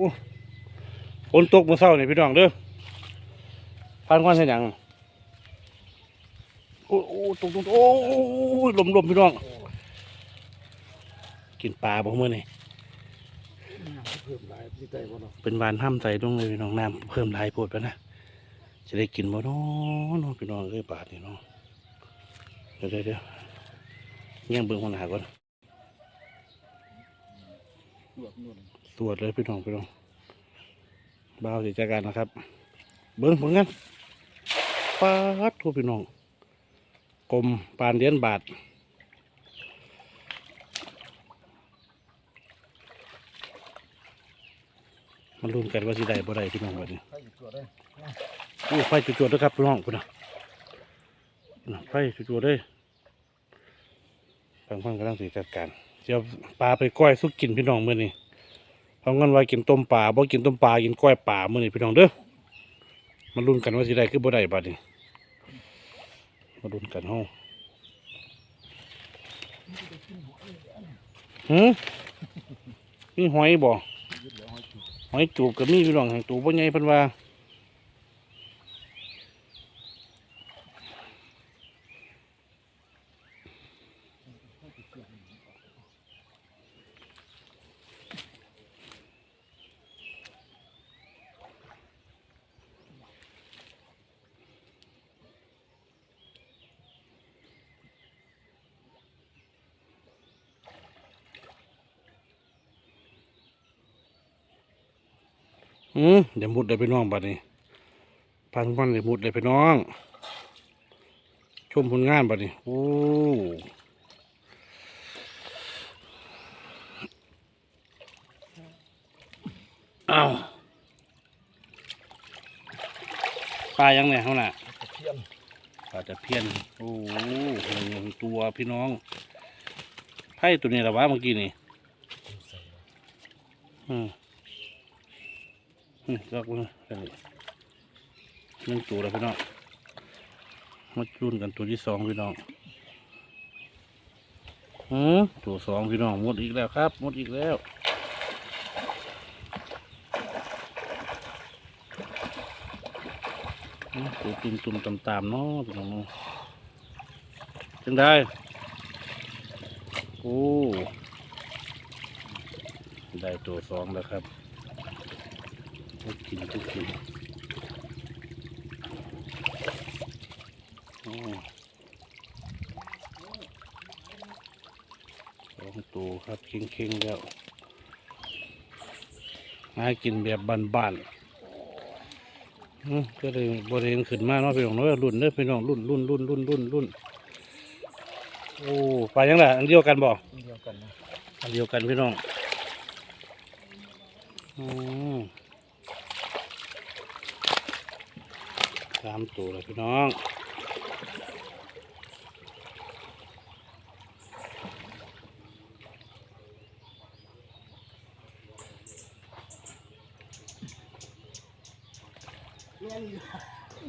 อ้ฝนตกเมื่อเช้านี่พี่น้องเด้อพันควันเห็นหยังโอ้โอ้ตกตกโอ้ยลมลมพี่น้อง กินปลาบ่เมื่อนี่เพิ่มหลายที่ใจบ่เนาะเป็นหวานห้ามใจต้องเลยพี่น้องน้ำเพิ่มหลายโพดไปนะจะได้กินบ่เน้อน้องพี่น้องเอ้ยบาทนี่เน้องเดี๋ยวเดี๋ยวเดี๋ยวยังเบิ่งคนหาก่อน ตรวจเลยพี่น้องพี่น้องบ้าวสิจัดการนะครับ เบิ้งผลงานปาดทุกพี่น้องกลมปานเหรียญบาทมันลุ้นกันว่าสิได้บ่ได้พี่น้องวันนี้อยู่ตรวจได้อู้ไฟจุดๆด้วยครับพี่น้องคุณนะน่ะไฟจุดๆเลยฟังฟังกำลังสิจัดการเดี๋ยวปลาไปก้อยสุกกินพี่น้องเมื้อนี้ เอาะงั้นว่ากินต้มปลาบ่กินต้มปลากินก้อยปลามื้อนี้พี่น้องเด้อมาลุ้นกันว่าสิได้คือบ่ได้บัดนี้มาลุ้นกันเฮาหืมมีหอยบ่ห้อยจูบก็มีพี่น้องแห่งตูบ่ใหญ่เพิ่นว่า อืมเดี๋ยวมุดเลยพี่น้องบัดนี้พังพันเดี๋ยวมุดเลยพี่น้อง ชมผลงานบัดนี้ โอ้อ้าวปลายังเนี่ยเขาน่ะตะเพียนปลาตะเพียน โอ้โหหนึ่งตัวพี่น้องไพ่ตัวนี้ละวะเมื่อกี้นี่ใส่อืม อืมรักมันหนึ่งตัวแล้วพี่น้องมาจุนกันตัวที่สองพี่น้องอืมตัวสองพี่น้องหมดอีกแล้วครับหมดอีกแล้วตัวตุ่มตุ่มตำตามๆเนาะพี่น้องจังได้โอ้ได้ตัวสองแล้วครับ ทุกกินทุกกินโอ้สองตัวครับเค็งๆแล้วหากินแบบบ้านๆอืมก็เลยบริเวณขึ้นมาเนาะพี่น้องเนาะรุ่นเด้อพี่น้องรุ่นรุ่นรุ่นรุ่นรุ่นรุ่นโอ้ไปยังไงอันเดียวกันบ่เดียวกันนะอันเดียวกันพี่น้องอืม สามตัวเลยพี่น้อง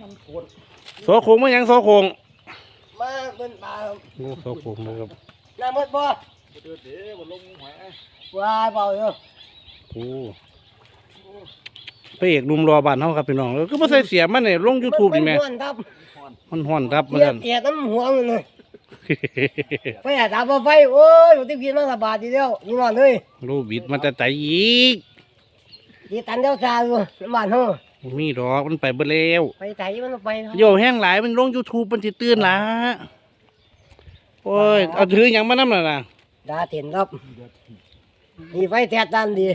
มันโคตรโซโคงมายังโซโคงมาเป็นปลาโอ้โซโคงเลยครับน้ำมันบ่เดือดเด้บ่ลงหอยวายเปล่าอยู่โอ้ พระเอกหนุ่มรอบ้านเฮาครับพี่น้องเออก็บ่ใส่เสียมันเนี่ยลง YouTube นี่แม่มันครับมันฮ้อนครับมันเกียนั่ดนเกียดน้ำหัวมันเลยไฟอาดับบ่ไฟโอ้ยอยู่ที่กินมาสบายทีเดียวนี่นอนเลยรูบิดมันจะใจอีกที่ตันเดียวซาอยู่บ้านเฮาบ่มีดอกมันไปเบิดแล้วไปไถมันไปเนาะโยแห้งหลายมันลง YouTube มันสิตื่นล่ะโอ้ยเอาถือหยังมานำน่ะน่ะดาเต็นครับมีไฟแท้ตันดี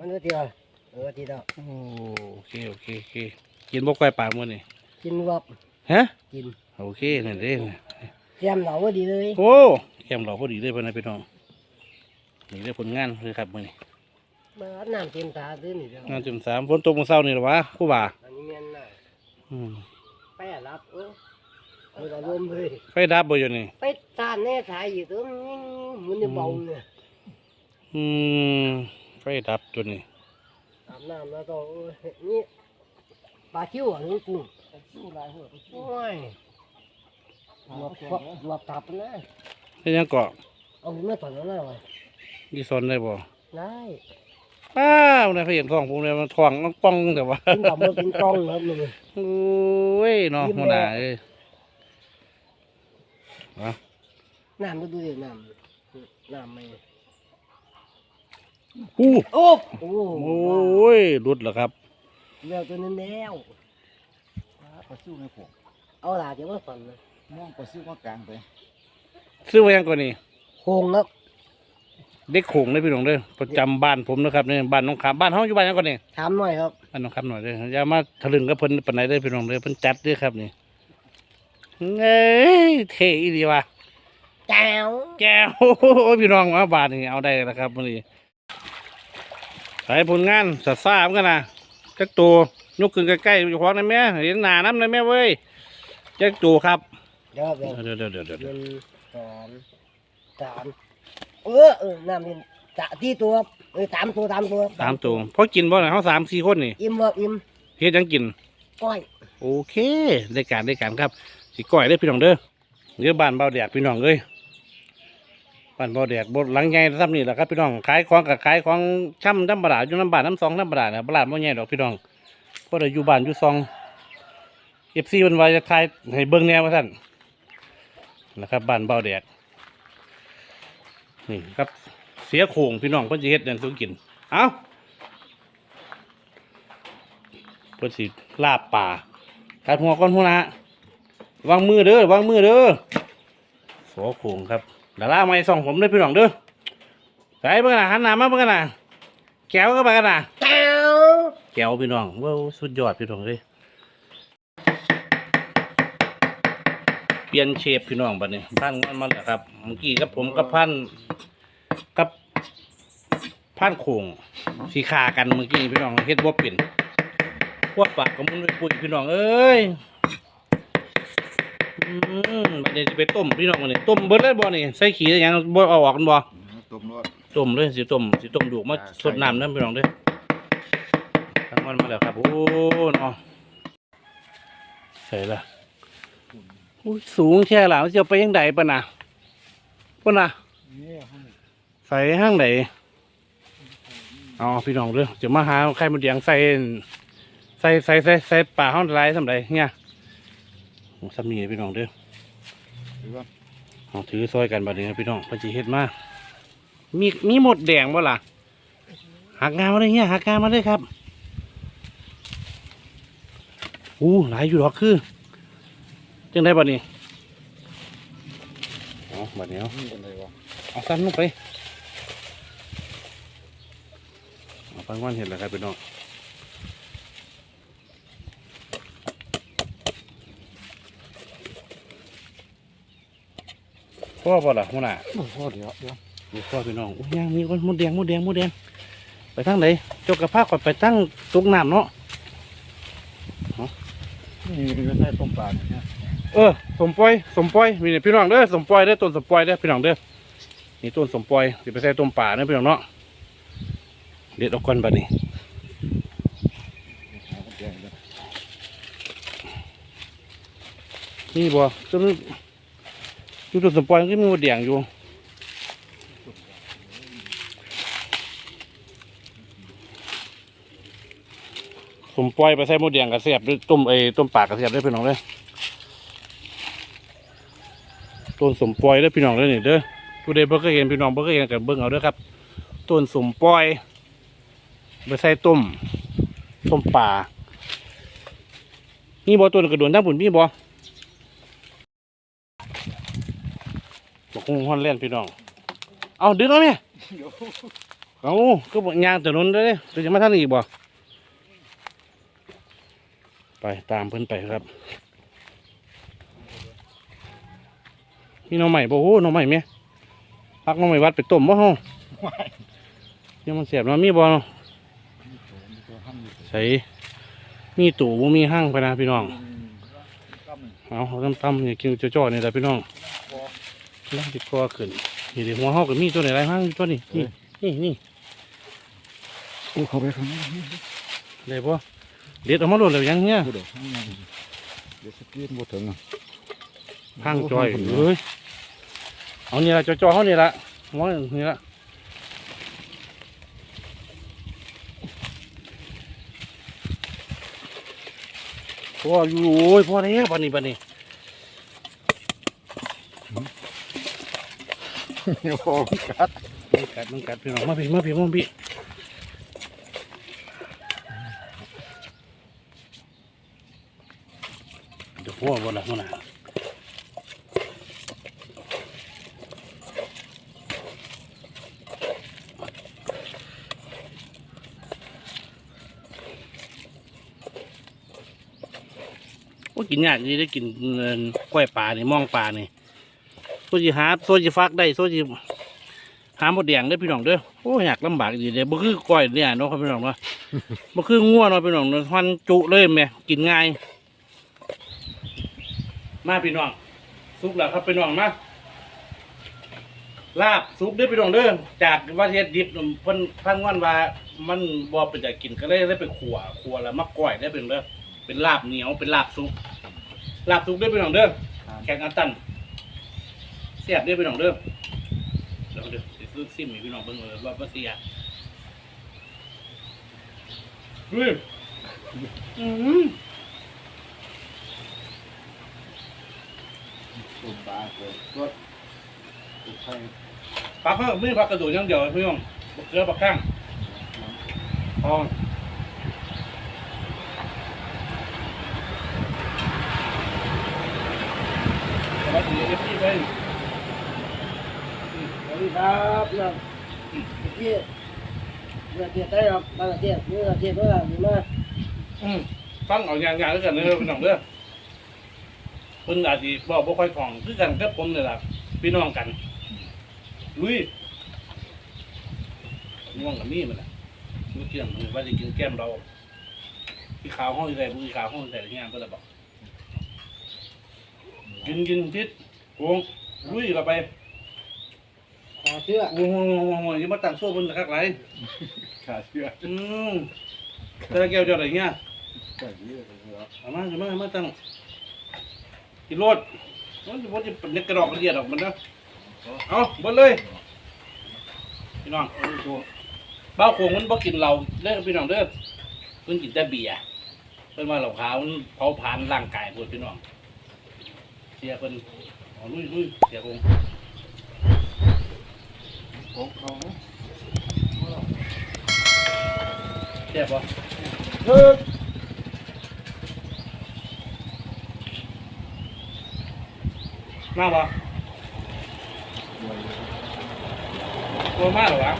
มันก็เดียวเออทีเดียวโอ้โอเคโอเคโอเคกินบ่ก้อยปลามื้อนี่กินวับฮะกินโอเคนั่นเด้นะเตรียมเหล่าก็ดีเลยโอ้แคมเราพอดีเลยพ่อนะพี่น้องนี่ได้ผลงานเลยครับมื้อนี้มาอาบน้ำเต็มตาตื้นนี่เดียวงานจุ่มสามฝนตกมื้อเช้านี่ล่ะวะครูบาอันนี้เมียนน่ะอืมไปอารับเออเอออารมณ์เลยไฟดับบ่อยู่นี่ไปตานแน่ถ่ายอยู่ตัวมันจะเบาเนี่ยอืมไฟดับตัวนี้ อาบน้ำแล้วก็เออนี่ปลาคิ้วอะนี่กูสู้หลายหัวโอ้ยหลบหลบหลบตับนะได้ยังเกาะเอาไม่ถอนแล้วนะวะยี่ซอนได้บ่ได้อ้าวเนี่ยพระเห็นท้องผมเนี่ยมันท้องมันป้องแต่ว่ากินกับมือกินกล้องครับมึงโอ้ยเนาะยิ้มหัวหน้าแม่เอ้ยน้ำดูดูดิน้ำน้ำไม่ อู้โอ้โอ้โอ้ยรุดแล้วครับเลี้ยวตัวนั้นแล้วปลาซิวในผงเอาล่ะเดี๋ยวมาฝันนะม่วงปลาซิวมากลางไปซื้อมายังก่อนนี่โคงครับเด็กโขงเลยพี่น้องเด้อประจำบ้านผมนะครับเนี่ยบ้านน้องขามบ้านเฮาอยู่บ้านยังก่อนนี่ถามหน่อยครับบ้านน้องขามหน่อยเด้ออย่ามาทะลึ่งกับเพิ่นปานใดเด้อพี่น้องเด้อเพิ่นจัดเด้อครับนี่เอ้ยเท่อีหลีว่ะแจ้ว แก้ว โอ้ยพี่น้องมาบาทนี่เอาได้แล้วครับมื้อนี้ใส่ผลงานสัตว์ซ่าเหมือนกันนะจักตัวยกขึ้นใกล้ๆอยู่ของได้แม่เห็นหน้าน้ำได้แม่เว้ยจักตัวครับเดี๋ยวเดี๋ยวเดี๋ยวเดี๋ยวเดี๋ยวเดี๋ยวหเดี๋ยวนึ่งสองสามเออเออน้ำนี่จะที่ตัวครับเออสามตัวสามตัวสามตัวพอกินบ่น่ะเฮาสามสี่คนนี่อิ่มครับอิ่มเฮ็ดหยังกิน ก้อยโอเคได้การได้การครับสิก้อยได้อพี่น้องเด้อเดี๋ยวบ้านเบาแดดพี่น้องเอ้ย บ้านเบาแดดบนหลังใหญ่ซ้ำนี่แหละครับพี่น้องขายของกับขายของช่ำน้ำบาดาอยู่น้ำบาดน้ำซองน้ำบาดาเนี่ยบาดาบ่ใหญ่ดอกพี่น้องเพราะได้อยู่บ้านอยู่ซองเอฟซีมันว่าจะทายให้เบิ่งแนวว่าท่านนะครับบ้านเบาแดดนี่ครับเสียโขงพี่น้องเพิ่นสิเฮ็ดนั่นสุกินเอ้าเพิ่นสิลาบป่าตัดหัวก้อนหัวนะวางมือเด้อวางมือเด้อโสโขงครับ ดาราไม่ส่องผมเด้อพี่น้องเด้อใส่เบิ่งกันนะหันหน้ามาเบิ่งกันนะแก้วก็ไปกันนะแจ้วแก้วพี่น้องว้าวสุดยอดพี่น้องเลยเปลี่ยนเชฟพี่น้องบัดนี้พันงอนมาแล้วครับเมื่อกี้กับผมกับพันกับพันโขงสีขากันเมื่อกี้พี่น้องเฮ็ดบ่เป็นพวกปากกับมุนไปปุ๋ยพี่น้องเอ้ย บัดนี้สิไปต้มพี่น้องบัดนี้ต้มเบิดเลยบ่นี่ใส่ขี้ได้หยังบ่เอาออกกันบ่ต้มรสต้มเลยสิต้มสิต้มดูกมาสดน้ำเด้อพี่น้องเด้อทั้งวันมาแล้วครับโอ้เนาะใส่ละอุ้ยสูงแค่หล่ะมันจะไปยังไดปะน่ะปะน่ะนี่ห้องใส่ห้างไหนเอาพี่น้องเด้อจะมาหาไข่มดแดงใส่ใส่ใส่ใส่ใส่ป่าห้องไรสำไรเนี่ย โอ้สามีพี่น้องเด้อหรือว่าเอาถือซอยกันบัดนี้ครับพี่น้องเพนจิเฮ็ดมามีมีหมดแดงบ่ล่ะหักงานมาเลยเนี่ยหักงานมาเลยครับอู้หลายอยู่หรอกคือจังได้บัดนี้เอาบัดนี้เอานี่อะไรวะเอาซ้ำลงไปเอาปังวันเห็นแล้วครับพี่น้อง พ่อบ่ล่ะหัวหน้าโอ้โหเดี๋ยวเดี๋ยวเดี๋ยวพ่อพี่น้องอุ้ยยังมีคนมดแดงมดแดงมดแดงไปทางไหนจกกระพาก่อนไปตั้งตุกน้ำเนาะนี่นี่ก็ใส่ต้มปลาเนี่ยเออสมปล่อยสมปล่อยมีเนี่ยพี่น้องเด้อสมปล่อยเด้อต้นสมปล่อยเด้อพี่น้องเด้อนี่ต้นสมปล่อยสิไปใส่ต้มป่าเด้อพี่น้องเนาะเด็ดเออกก่อนบัดนี้หาคนแก่เลยนี่บ่ต้น อยู่ต้นสมปลอยก็มีมดแดงอยู่สมปลอยไปใส่มดแดงกระเสียบด้วยต้มไอ้ต้มปากกระเสียบได้พี่น้องเด้ต้นสมปลอยเด้พี่น้องเด้อนี่เด้อผู้ใดบ่เคยเห็นพี่น้องบ่เคยเห็นก็เบิ่งเอาเด้อครับต้นสมปลอยไปใส่ต้มต้มป่ามีบ่ต้นกระโดนทั้งผุนมีบ่บอ กงฮอนแลนพี่น้อง เอาดึงเอาแม่เอาก็บอกยางถนนเลยเดี๋ยวจะมาท่านอีกบ่ไปตามเพิ่อนไปครับมีน้องใหม่บ่โหหน้องใหม่เมียพักน้องใหม่วัดไปต้มบ่เฮายังมันเสียบเนาะมีบ่เนาะใส่มีตู่บ่มีห้างไปนะพี่น้องเอาเอาตำๆนี่ากินจ่อๆนี่แหละพี่น้อง แล้วจะก่อขึ้นนี่เดี๋ยวหัวหอกก็มีตัวไหนไรห้งตัวนี้นี่นี่นี่โอ้เขาไปข้างในเลยปะเด็ดออกมาหลุดเลยยังเนี่ยเด็ดสกีนบ่ถึงอะพังจอยเฮ้ยเอานี่ละจอยๆเขานี่ละมองนี่ละพ่ออยู่โอ้ยพ่อเนี้ยปันนี้ปันนี้ โอ้กัดมันกัดมันกัดพี่น้องมาพี่มาพี่มาพี่เดี๋ยวพ่อบ่ละพ่อน่ะกินยากดีได้กินเงินกล้วยปลานี่มองปลานี่ โซจิหาโซจิฟักได้โซจิหาหมดแดงเด้อพี่น้องเด้อโอ้อยากลำบากดีเด้อบ่คือก้อยเนี่ยเนาะครับพี่น้องเนาะบ่คืองัวเนาะพี่น้องเนาะทอนจุเลยแหม่กินง่าย มาพี่น้องสุกแล้วครับพี่น้องมาลาบสุกเด้อพี่น้องเด้อจากว่าเฮ็ดดิบเพิ่นพังวันว่า มันบ่เป็นจะกินก็เลยเลยไปขัวขัวแล้วมาก้อยได้อพี่น้องเด้อเป็นลาบเหนียวเป็นลาบสุกลาบสุกเด้อพี่น้องเด้อแข่งกันตัน เสียบเด้อพี่น้องเด้อเดี๋ยวเดี๋ยวสิซื้อซิมให้พี่น้องเบิ่งเลยว่าบ่เสียเฮ้ยอืมตุ่มปลาเกิดรถตุ่มไข่ปลาเพิ่มไม่ปลากระโดดอย่างเดียวพี่น้องบักเกลือปลาข้างทองสวัสดีเอฟซีเว้ยสวัส ดีครับพี่น้องเมื่อกี้เมื่อเกี้ได้ครับบางประเทศเมื่อประเทศเมื่อมีมาอืมฟังเอาอย่างๆด้วยกันเด้อพี่น้องเด้อเพิ่นอาจสิบอกบ่ค่อยท่องคือกันกับผมนี่ล่ะพี่น้องกันลุยง่วงกับนี่มันน่ะมื้อเที่ยงมื้อว่าสิกินแก้มเราพี่ขาวห้องใส่มื้อขาวห้องใส่อะไรเงี้ยก็เลยบอกกินกินทิศวงลุยเราไป หาเชื่อวงวงวงวงวงอย่ามาตั้งโซ่บนตะคักไหลขาเชื่ออืมแต่ละแก้วจ้าอะไรเงี้ยกัดเยอะเลยครับเอามาเอามาเอามาตั้งกินรถมันจะมันจะเป็นกระดอกกระเดียดออกมันนะเอาเบดเลยพี่น้องบ้าโคงมันบ่กินเราเด้อพี่น้องเด้อเพิ่นกินแต่เบียร์เพิ่นว่าเหล้าขาวมันเผาผลาญร่างกายพวกพี่น้องเสียเพิ่นเอาลุยลุยเสียคง เขาเสียบ่เฮ้ยมาบ่รวยตัวมาเหรอวะ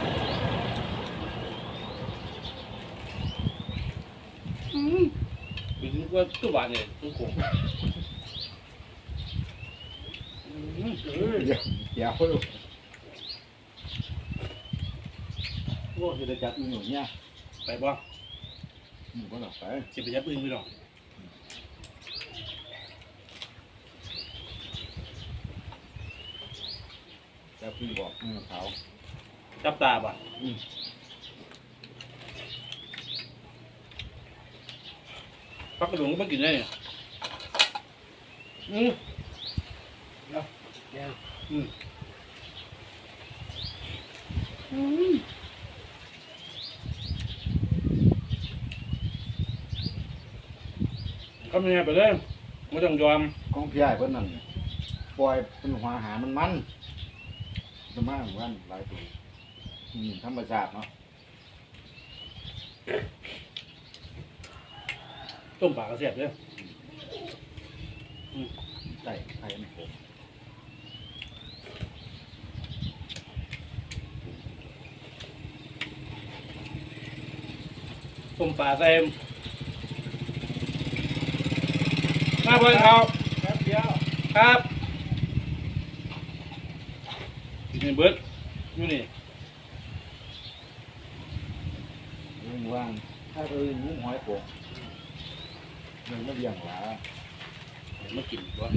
อืมเป็นว่าตัวบ้านเนี่ยตัวโคงอืมเอ อเดี๋ยวเดี๋ยวโอ้ยจะจัดอีหนูเนี่ยไปบ่หนูก็หลับไปสิไปยับอึ้งพี่น้องจะพี่บอกมือเขาจับตาบ่อืมปักกระดุงก็ไม่กินได้เนี่ยอืมยังอืมอืม ก็ไม่ไงไปเลยไม่ต้องยอมของพี่ใหญ่เพิ่นนั่นปล่อยเป็นหัวอาหารมันมันจะมากเหมือนกันหลายตัวอืมธรรมชาติเนาะต้มปลากระเสียบเลยไก่ไข่มันผมต้มปลาใส่ มาเพิ่นเขาแป๊บเดียวครับนี่เบิร์ดอยู่นี่ลุงว่างถ้าเออลุงหอยโป่งมันไม่เบี่ยงหลามากินก่อน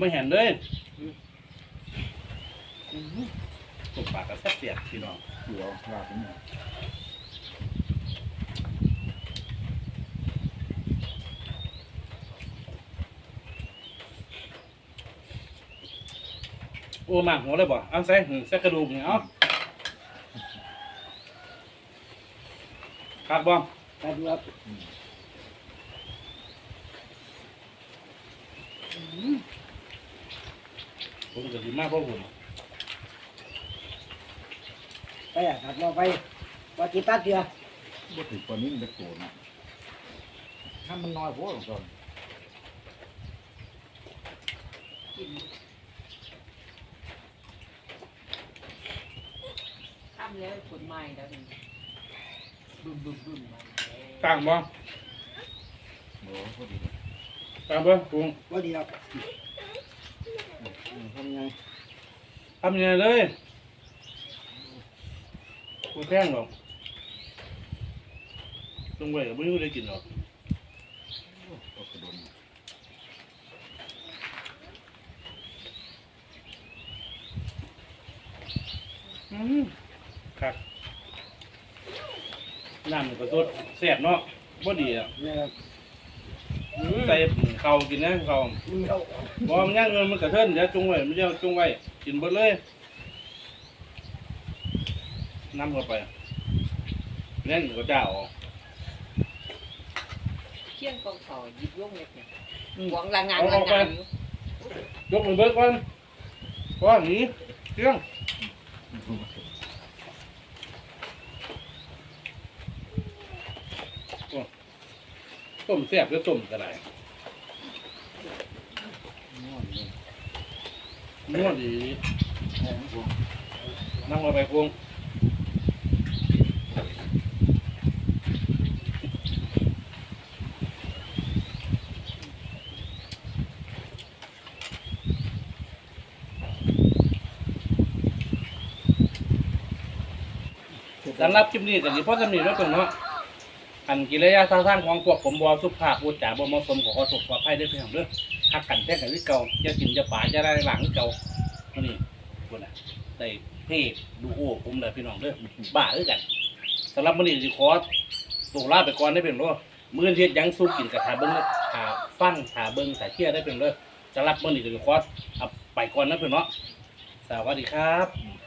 ไม่เห็นเลยต้มปลากระเสียบพี่น้องเดี๋ยวลาถึงเนี่ยมอ้หมากหัวเลยบ่เอาใส่หืมใส่กระดูกนี่เอาครับบ่ครับครับ ผมจะดีมากเพราะผมไปอะครับเราไปว่ากี่ตัดเดียวบ่ถึงกว่านี้มันจะโกรธนะถ้ามันน้อยโพดก่อนทำแล้วผลใหม่แล้วนี่ดุนดุนดุนมาต่างบ่โอ้พอดีต่างบ่ปรุงว่าดีครับอืม ทำไงทำยังไงเลยกูแท่งหรอกตรงไว้ก็ไม่รู้ได้กินหรอกโอ้ตกกระโดนอืมครับน้ำมันก็สดแซ่บเนาะบ่ดีอะ เนี่ยครับ ใส่ ข้าวกินนะข้าวมีเอาบ่มันย่างเงินมันกระเทินเดี๋ยวจงไว้มันจะจงไว้กินเบิดเลยน้ำเข้าไปแน่นก็จะเอาเคี่ยงกองเขายิบย่งเล็กเนี่ยอืมหวังละงานละงานอยู่ยกมือเบิดก่อนว่าหนีเที่ยงต้มแซ่บก็ต้มก็ได้นวดเลย นวดดีนั่งมาไปพวงสำหรับคลิปนี้กันนี้พ่อจะมีแล้วยตรงเนาะอันกิริยาท่าทางของพวกผมบอสุภาพพูดจาบ่เหมาะสมขอขอโทษขออภัยด้วยเพียงเด้อ หักกันแท้กันที่เก่าจะกินจะป่าจะได้หลังที่เก่านี่คนน่ะได้เพ่ดูโอ้ผมเลยพี่น้องเด้อบ้าคือกันสำหรับมื้อนี้สิขอตัวลาไปก่อนได้เพียงเด้มื้อนี้เฮ็ดยังสู้กินกับถาเบิ้งเด้อถาฟังถาเบิ้งถาเที่ยได้เพียงเด้อสำหรับมื้อนี้สิขอเอาไปก่อนนะเพิ่นเนาะสวัสดีครับ